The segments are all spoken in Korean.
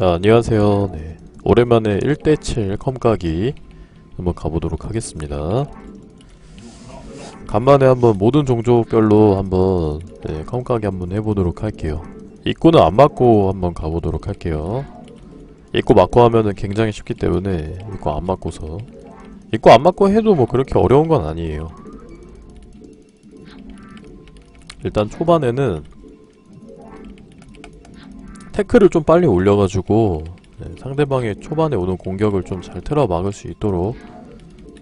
자 안녕하세요. 네. 오랜만에 1대7 컴가기 한번 가보도록 하겠습니다. 간만에 한번 모든 종족별로 한번 네, 컴가기 한번 해보도록 할게요. 입구는 안 맞고 한번 가보도록 할게요. 입구 맞고 하면은 굉장히 쉽기 때문에 입구 안 맞고서. 입구 안 맞고 해도 뭐 그렇게 어려운 건 아니에요. 일단 초반에는 태클을 좀 빨리 올려가지고 네, 상대방의 초반에 오는 공격을 좀 잘 틀어 막을 수 있도록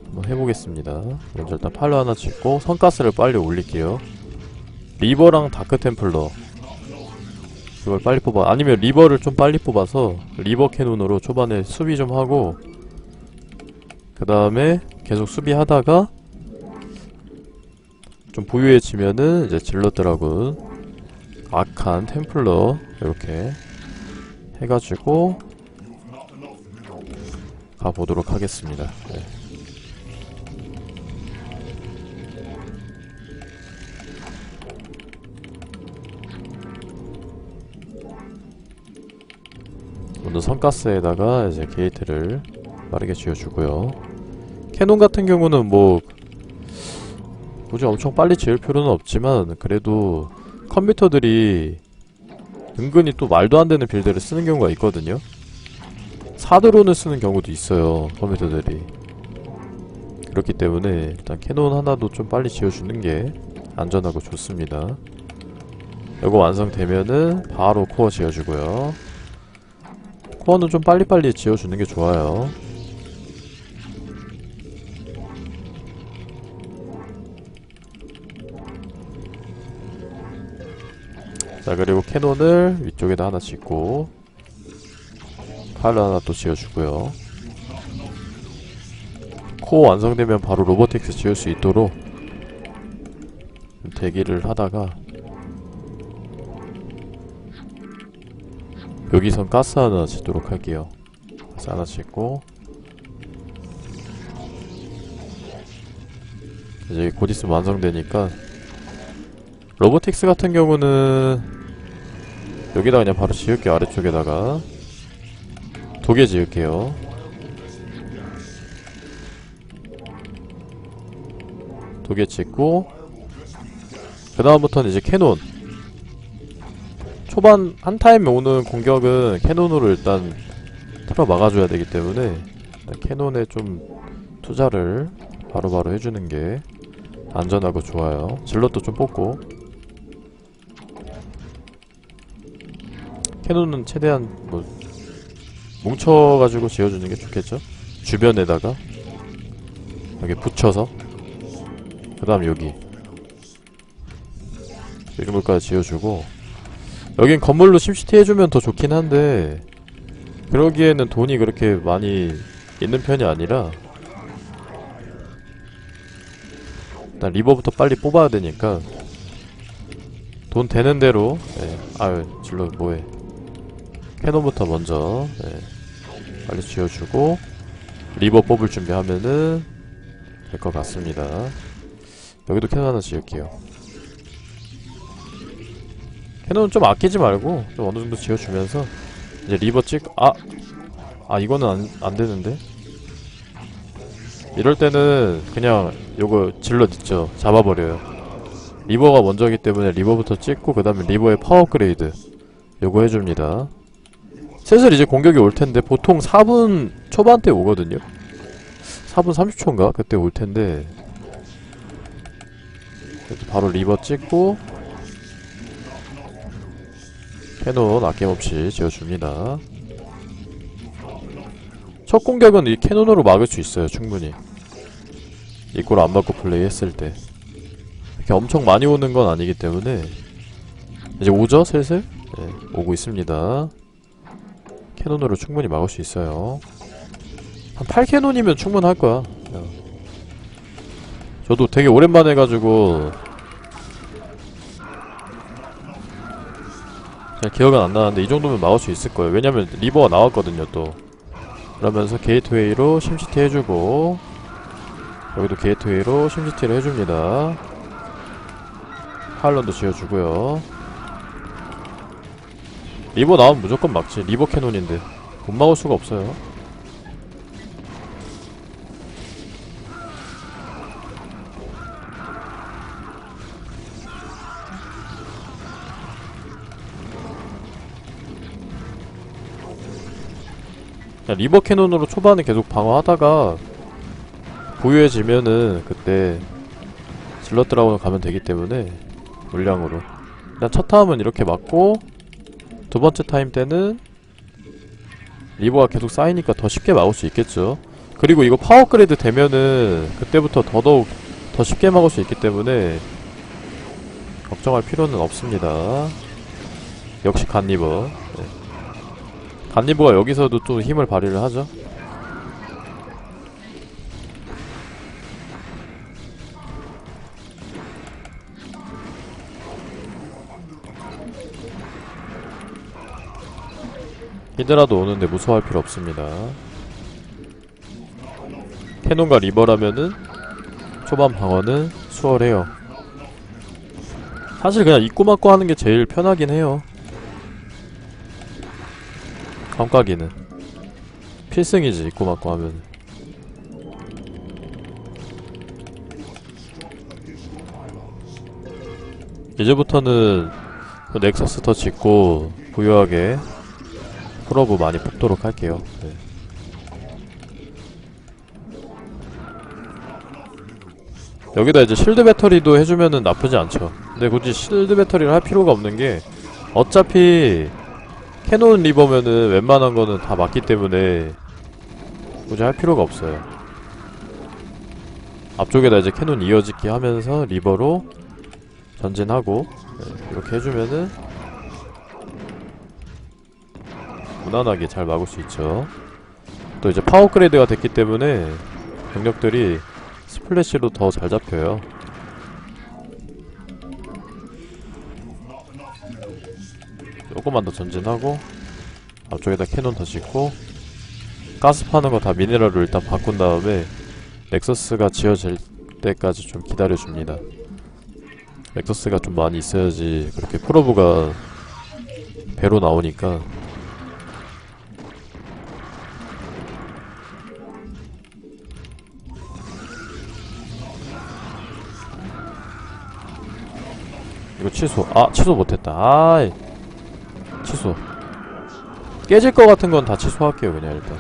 한번 해보겠습니다. 먼저 일단 팔로 하나 찍고 선가스를 빨리 올릴게요. 리버랑 다크템플러 이걸 빨리 뽑아 아니면 리버를 좀 빨리 뽑아서 리버 캐논으로 초반에 수비 좀 하고 그 다음에 계속 수비하다가 좀 부유해지면은 이제 질러 드라군 악한 템플러 이렇게 해가지고 가보도록 하겠습니다. 네. 먼저 선가스에다가 이제 게이트를 빠르게 지어주고요. 캐논 같은 경우는 뭐 굳이 엄청 빨리 지을 필요는 없지만 그래도 컴퓨터들이 은근히 또 말도 안 되는 빌드를 쓰는 경우가 있거든요. 사드론을 쓰는 경우도 있어요. 컴퓨터들이. 그렇기 때문에 일단 캐논 하나도 좀 빨리 지어주는 게 안전하고 좋습니다. 이거 완성되면은 바로 코어 지어주고요. 코어는 좀 빨리빨리 지어주는 게 좋아요. 자 그리고 캐논을 위쪽에다 하나 짓고 팔을 하나 또 지어주고요. 코어 완성되면 바로 로보틱스 지을 수 있도록 대기를 하다가 여기선 가스 하나 짓도록 할게요. 가스 하나 짓고 이제 곧 있으면 완성되니까 로보틱스 같은 경우는 여기다 그냥 바로 지을게요 아래쪽에다가. 두 개 지을게요. 두 개 짓고 그 다음부터는 이제 캐논. 초반 한 타임에 오는 공격은 캐논으로 일단 틀어 막아줘야 되기 때문에 캐논에 좀 투자를 바로바로 해주는 게 안전하고 좋아요. 질럿도 좀 뽑고 캐논은 최대한 뭐 뭉쳐가지고 지어주는 게 좋겠죠? 주변에다가 여기 붙여서 그 다음 여기 이름을까지 지어주고 여긴 건물로 심시티 해주면 더 좋긴 한데 그러기에는 돈이 그렇게 많이 있는 편이 아니라 일단 리버부터 빨리 뽑아야 되니까 돈 되는 대로 네. 아유 질러 뭐해 캐논부터 먼저 네. 빨리 지어주고 리버 뽑을 준비하면은 될 것 같습니다 여기도 캐논 하나 지을게요 캐논 좀 아끼지 말고 좀 어느정도 지어주면서 이제 리버 찍.. 아! 아 이거는 안, 안되는데? 이럴 때는 그냥 요거 질럿 있죠 잡아버려요 리버가 먼저기 때문에 리버부터 찍고 그 다음에 리버의 파워 업그레이드 요거 해줍니다 슬슬 이제 공격이 올 텐데 보통 4분 초반대 오거든요. 4분 30초인가 그때 올 텐데 바로 리버 찍고 캐논 아낌없이 지어줍니다. 첫 공격은 이 캐논으로 막을 수 있어요 충분히 이걸 안 맞고 플레이했을 때 이렇게 엄청 많이 오는 건 아니기 때문에 이제 오죠 슬슬 네, 오고 있습니다. 캐논으로 충분히 막을 수 있어요. 한 8캐논이면 충분할 거야. 어. 저도 되게 오랜만에 해가지고 잘 기억은 안 나는데 이 정도면 막을 수 있을 거예요. 왜냐면 리버가 나왔거든요 또. 그러면서 게이트웨이로 심시티 해주고 여기도 게이트웨이로 심시티를 해줍니다. 파일런도 지어주고요 리버 나오면 무조건 막지. 리버 캐논인데. 못 막을 수가 없어요. 야, 리버 캐논으로 초반에 계속 방어하다가 부유해지면은 그때 질러 드라곤을 가면 되기 때문에 물량으로. 일단 첫 타임은 이렇게 맞고 두 번째 타임 때는 리버가 계속 쌓이니까 더 쉽게 막을 수 있겠죠. 그리고 이거 파워 업그레이드 되면은 그때부터 더더욱 더 쉽게 막을 수 있기 때문에 걱정할 필요는 없습니다. 역시 갓리버. 네. 갓리버가 여기서도 또 힘을 발휘를 하죠 히드라도 오는데 무서워할 필요 없습니다. 캐논과 리버라면은 초반 방어는 수월해요. 사실 그냥 입고 맞고 하는 게 제일 편하긴 해요. 감가기는 필승이지 입고 맞고 하면. 이제부터는 그 넥서스 더 짓고 부유하게 프로브 많이 뽑도록 할게요. 네. 여기다 이제 실드 배터리도 해주면은 나쁘지 않죠. 근데 굳이 실드 배터리를 할 필요가 없는 게 어차피 캐논 리버면은 웬만한 거는 다 맞기 때문에 굳이 할 필요가 없어요. 앞쪽에다 이제 캐논 이어짓기 하면서 리버로 전진하고 네, 이렇게 해주면은 무난하게 잘 막을 수 있죠. 또 이제 파워 업그레이드가 됐기 때문에 병력들이 스플래시로 더 잘 잡혀요. 조금만 더 전진하고 앞쪽에다 캐논 더 짓고 가스 파는 거 다 미네랄로 일단 바꾼 다음에 넥서스가 지어질 때까지 좀 기다려줍니다. 넥서스가 좀 많이 있어야지 그렇게 프로브가 배로 나오니까 이거 취소. 아, 취소 못했다. 아이. 취소. 깨질 것 같은 건 다 취소할게요, 그냥 일단.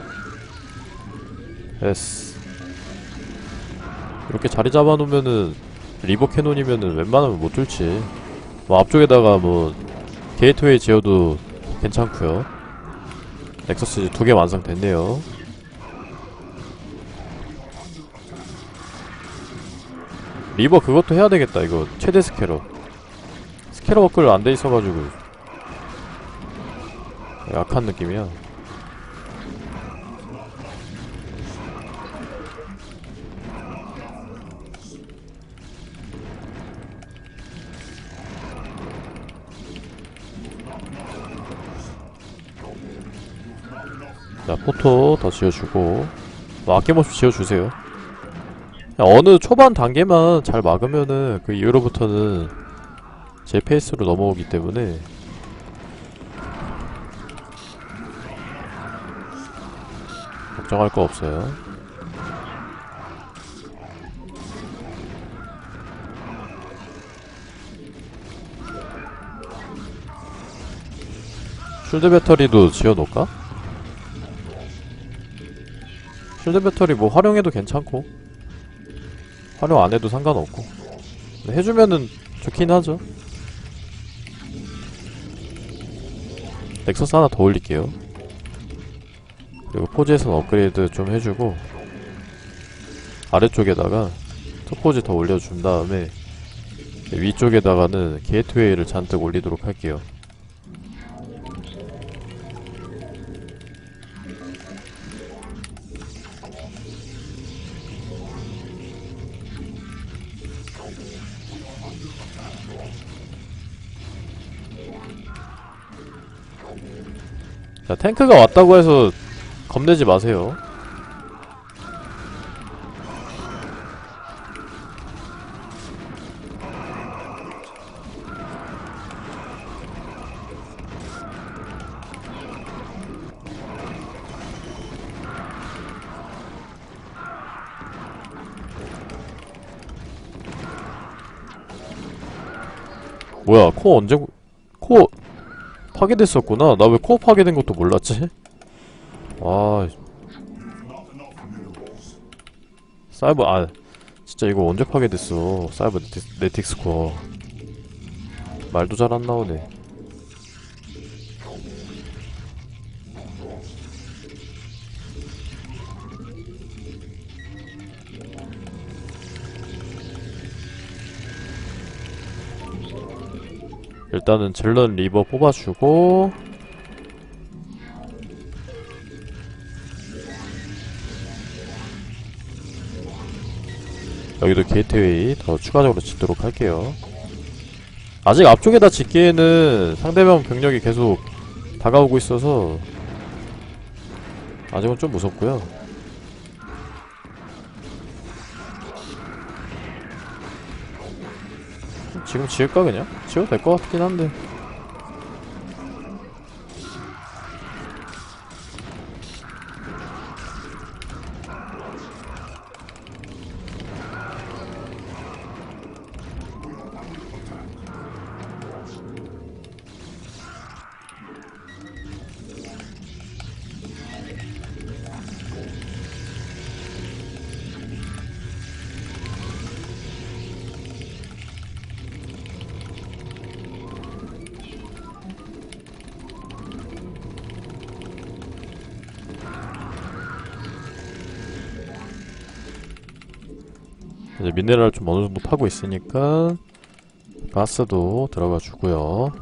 됐어. 이렇게 자리 잡아놓으면은, 리버 캐논이면은 웬만하면 못 뚫지. 뭐, 앞쪽에다가 뭐, 게이트웨이 지어도 괜찮고요 넥서스 두 개 완성됐네요. 리버 그것도 해야 되겠다, 이거. 최대 스캐러. 스캐러 워크를 안돼 있어가지고 약한 느낌이야. 자, 포토 더 지어주고 뭐 아낌없이 지어주세요. 야, 어느 초반 단계만 잘 막으면은 그 이후로부터는 제 페이스로 넘어오기 때문에 걱정할 거 없어요. 쉴드 배터리도 지어놓을까? 쉴드 배터리 뭐 활용해도 괜찮고 활용 안 해도 상관없고 해주면은 좋긴 하죠 넥서스 하나 더 올릴게요. 그리고 포즈에선 업그레이드 좀 해주고 아래쪽에다가 투포즈 더 올려준 다음에 위쪽에다가는 게이트웨이를 잔뜩 올리도록 할게요 자, 탱크가 왔다고 해서 겁내지 마세요. 뭐야, 코 언제 파괴됐었구나. 나 왜 코어 파괴된 것도 몰랐지? 아 사이버 아 진짜 이거 언제 파괴됐어? 사이버 네틱, 네틱 스 코어. 말도 잘 안 나오네 일단은 질런 리버 뽑아주고. 여기도 게이트웨이 더 추가적으로 짓도록 할게요. 아직 앞쪽에다 짓기에는 상대방 병력이 계속 다가오고 있어서 아직은 좀 무섭고요 지금 지을까 그냥? 지어도 될 것 같긴 한데 이제 미네랄 좀 어느 정도 파고 있으니까 가스도 들어가 주고요.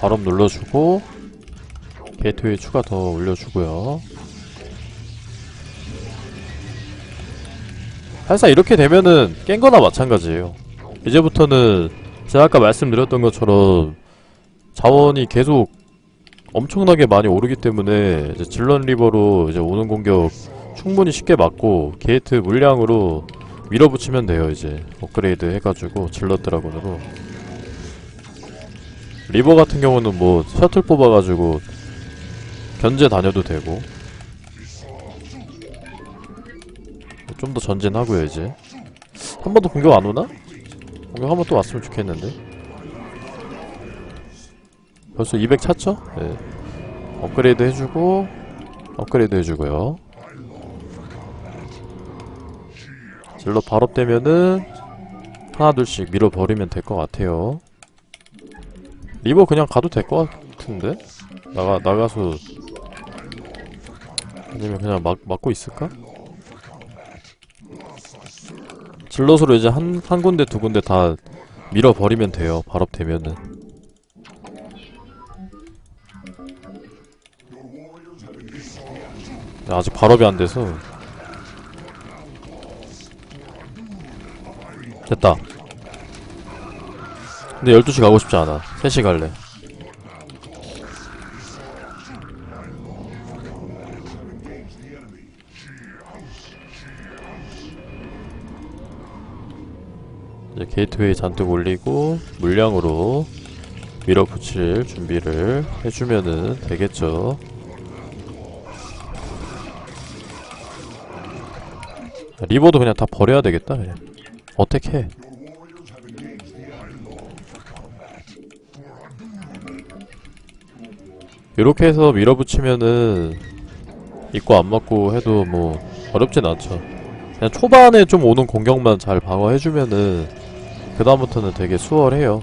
바람 눌러주고 게이트웨이 추가 더 올려주고요. 사실상 이렇게 되면은 깬 거나 마찬가지예요. 이제부터는 제가 아까 말씀드렸던 것처럼 자원이 계속 엄청나게 많이 오르기 때문에 이제 질런 리버로 이제 오는 공격 충분히 쉽게 막고 게이트 물량으로 밀어붙이면 돼요 이제. 업그레이드 해가지고 질럿 드라곤으로. 리버 같은 경우는 뭐 셔틀 뽑아가지고 견제 다녀도 되고 좀 더 전진하고요 이제 한 번 더 공격 안 오나? 공격 한 번 또 왔으면 좋겠는데 벌써 200 찼죠? 네. 업그레이드 해주고 업그레이드 해주고요 질러 발업되면은 하나 둘씩 밀어버리면 될 것 같아요 리버 그냥 가도 될 것 같은데? 나가, 나가서 아니면 그냥 막, 막고 있을까? 질럿으로 이제 한, 한 군데 두 군데 다 밀어버리면 돼요. 발업 되면은. 아직 발업이 안 돼서. 됐다. 근데 12시 가고 싶지 않아. 3시 갈래 게이트웨이 잔뜩 올리고 물량으로 밀어붙일 준비를 해주면은 되겠죠. 리버도 그냥 다 버려야 되겠다. 그냥. 어택해. 이렇게 해서 밀어붙이면은 입고 안 맞고 해도 뭐 어렵진 않죠. 그냥 초반에 좀 오는 공격만 잘 방어해주면은 그 다음부터는 되게 수월해요.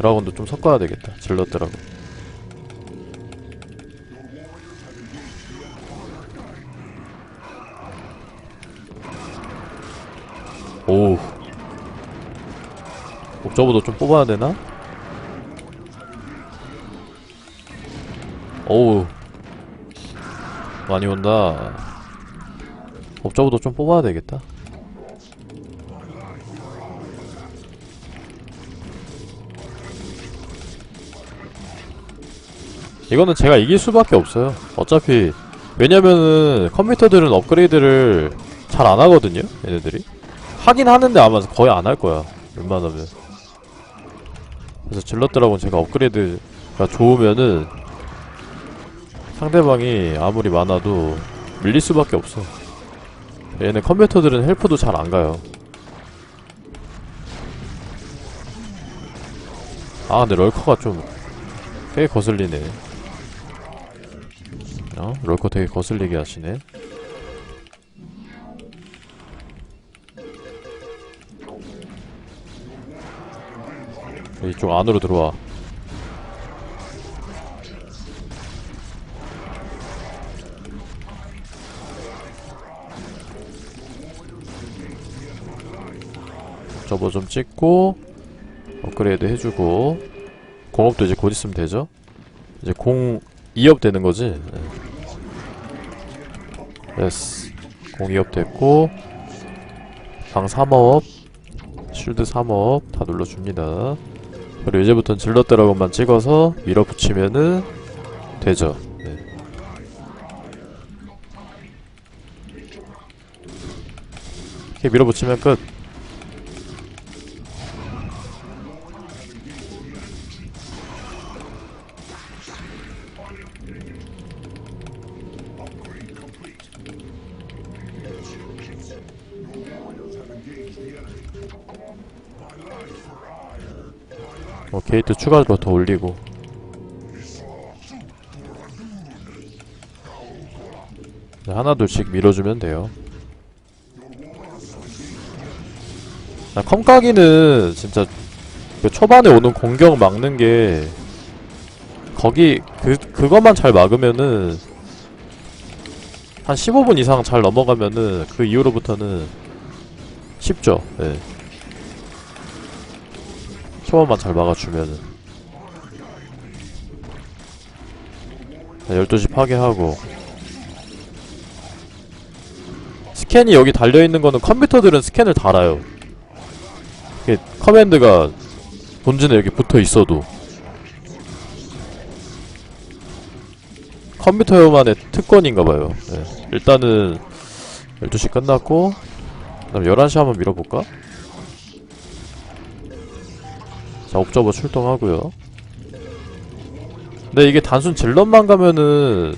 드라곤도 좀 섞어야 되겠다. 드라곤. 오우. 옵저버도 좀 뽑아야 되나? 오우. 많이 온다. 옵저버도 좀 뽑아야 되겠다. 이거는 제가 이길 수밖에 없어요. 어차피 왜냐면은 컴퓨터들은 업그레이드를 잘 안 하거든요. 얘네들이 하긴 하는데 아마 거의 안 할 거야. 웬만하면. 그래서 질럿들하고는 제가 업그레이드가 좋으면은 상대방이 아무리 많아도 밀릴 수밖에 없어. 얘네 컴퓨터들은 헬프도 잘 안 가요. 아 근데 럴커가 좀꽤 거슬리네. 어? 럴커 되게 거슬리게 하시네. 이쪽 안으로 들어와. 저거 좀 찍고 업그레이드 해주고 공업도 이제 곧 있으면 되죠? 이제 공 2업 되는 거지? 네. 예스 공 2업 됐고 방 3업 쉴드 3업 다 눌러줍니다 그리고 이제부터는 질럿 드라곤만 찍어서 밀어붙이면은 되죠 네. 이렇게 밀어붙이면 끝 어, 게이트 추가로 더 올리고 네, 하나 둘씩 밀어주면 돼요 아, 컴까기는 진짜 그 초반에 오는 공격 막는 게 거기 그 그것만 잘 막으면은 한 15분 이상 잘 넘어가면은 그 이후로부터는 쉽죠. 예. 초반만 잘 막아주면은 자, 12시 파괴하고 스캔이 여기 달려있는 거는 컴퓨터들은 스캔을 달아요 커맨드가 본진에 여기 붙어 있어도 컴퓨터만의 특권인가봐요 예. 일단은 12시 끝났고 그 다음 11시 한번 밀어볼까? 자 옵저버 출동하고요. 근데 이게 단순 질럿만 가면은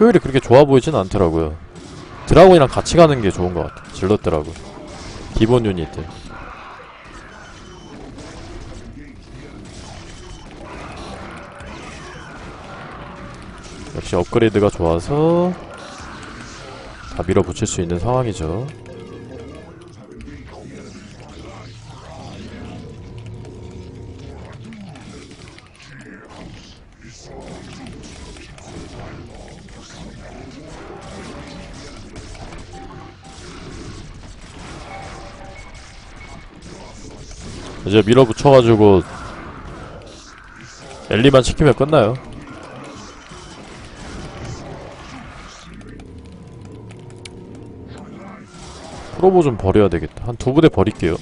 효율이 그렇게 좋아 보이진 않더라고요. 드라곤이랑 같이 가는 게 좋은 것 같아 질럿 드라곤. 기본 유닛들. 역시 업그레이드가 좋아서 다 밀어붙일 수 있는 상황이죠 이제 밀어붙여가지고 엘리만 시키면 끝나요. 프로보 좀 버려야 되겠다. 한 두 부대 버릴게요.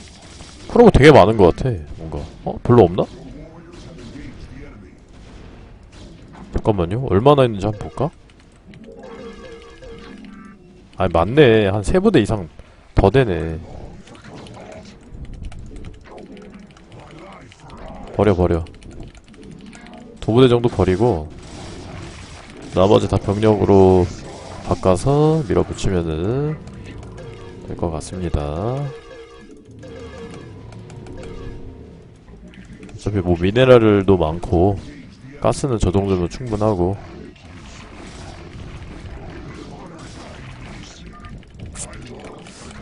프로보 되게 많은 것 같아 뭔가. 어? 별로 없나? 잠깐만요. 얼마나 있는지 한번 볼까? 아니 맞네. 한 세 부대 이상 더 되네 버려 버려. 두 부대 정도 버리고 나머지 다 병력으로 바꿔서 밀어붙이면은 될 것 같습니다. 어차피 뭐 미네랄도 많고 가스는 저 정도면 충분하고.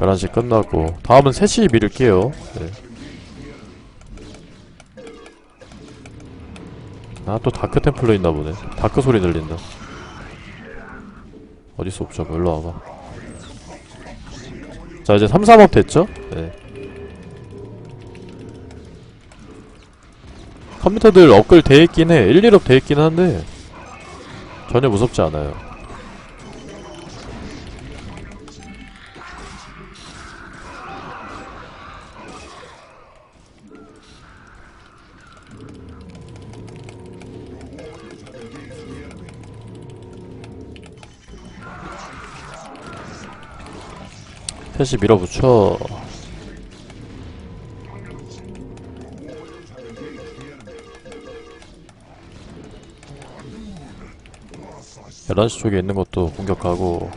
열 11시 끝나고 다음은 3시 밀을게요. 네. 아 또 다크 템플러 있나 보네. 다크 소리 들린다. 어디서 옵죠 일로 와봐. 자 이제 3, 3업 됐죠? 네. 컴퓨터들 업글 돼있긴 해. 1, 1업 돼있긴 한데 전혀 무섭지 않아요 셋이 밀어붙여. 열한 시 쪽에 있는 것도 공격하고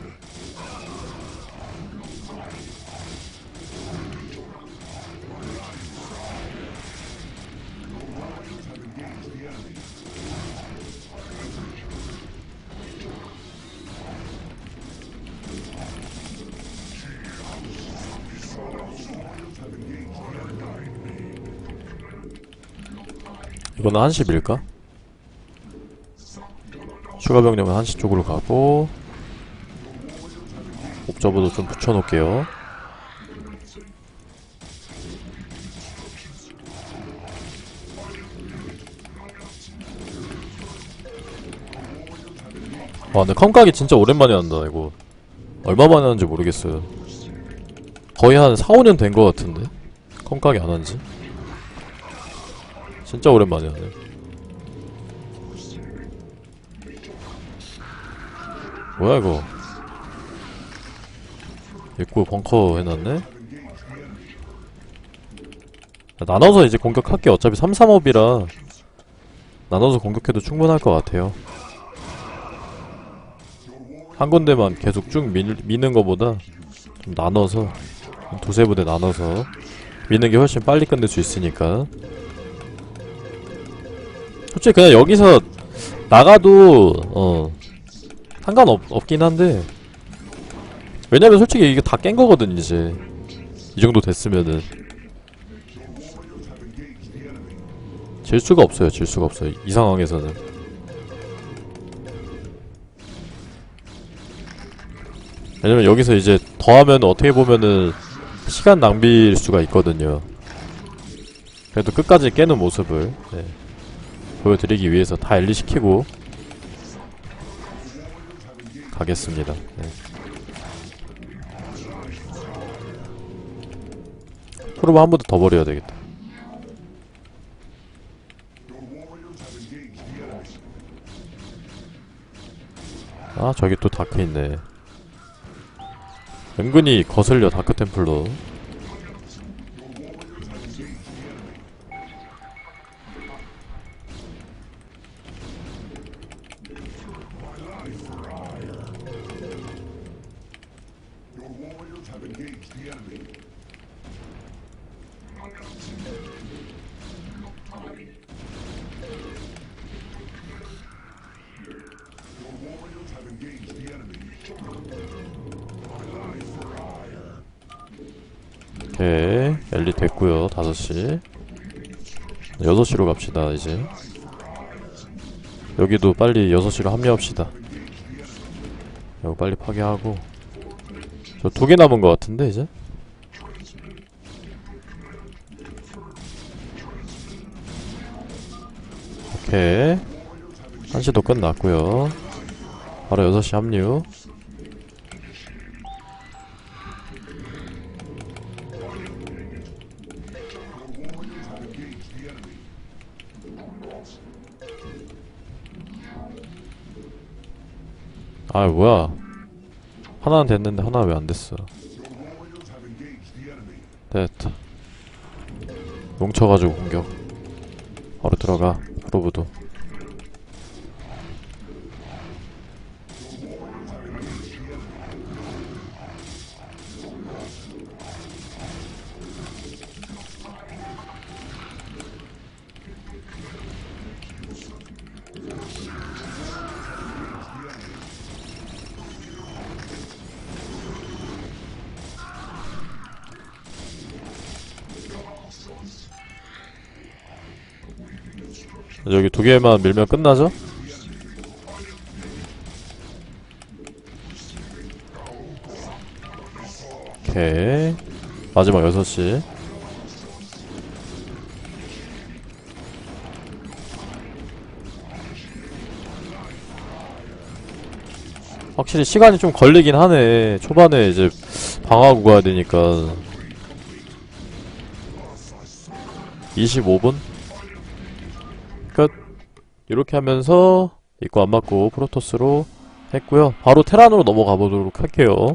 이거는 한시 밀까? 추가 병력은 한시 쪽으로 가고 옵저버도 좀 붙여놓을게요. 와 근데 컴각이 진짜 오랜만에 한다 이거. 얼마 만에 하는지 모르겠어요. 거의 한 4, 5년 된 것 같은데? 컴각이 안 한지 진짜 오랜만에 하네. 뭐야 이거? 입구 벙커 해놨네? 야, 나눠서 이제 공격할게. 어차피 3, 3업이라 나눠서 공격해도 충분할 것 같아요. 한 군데만 계속 쭉 밀, 미는 거보다 좀 나눠서 좀 두세 부대 나눠서 미는 게 훨씬 빨리 끝낼 수 있으니까 솔직히 그냥 여기서 나가도 어 상관없 없긴 한데. 왜냐면 솔직히 이게 다 깬 거거든 이제. 이 정도 됐으면은. 질 수가 없어요 질 수가 없어요 이 상황에서는. 왜냐면 여기서 이제 더하면 어떻게 보면은 시간 낭비일 수가 있거든요. 그래도 끝까지 깨는 모습을. 네. 보여드리기 위해서 다 엘리시키고 가겠습니다. 네. 프로브 한번 더 버려야 되겠다. 아 저기 또 다크 있네. 은근히 거슬려 다크 템플로. 오케이. 엘리 됐고요. 5시. 6시로 갑시다 이제. 여기도 빨리 6시로 합류합시다. 여기 빨리 파괴하고 저 두 개 남은 것 같은데 이제? 오케이. 1시도 끝났고요. 바로 6시 합류. 아 뭐야 하나는 됐는데 하나 왜 안 됐어 됐다. 뭉쳐가지고 공격. 바로 들어가 프로브도 여기 두 개만 밀면 끝나죠? 오케이 마지막 6시 확실히 시간이 좀 걸리긴 하네 초반에 이제 방어하고 가야 되니까 25분? 끝 이렇게 하면서 입구 안 맞고 프로토스로 했고요. 바로 테란으로 넘어가 보도록 할게요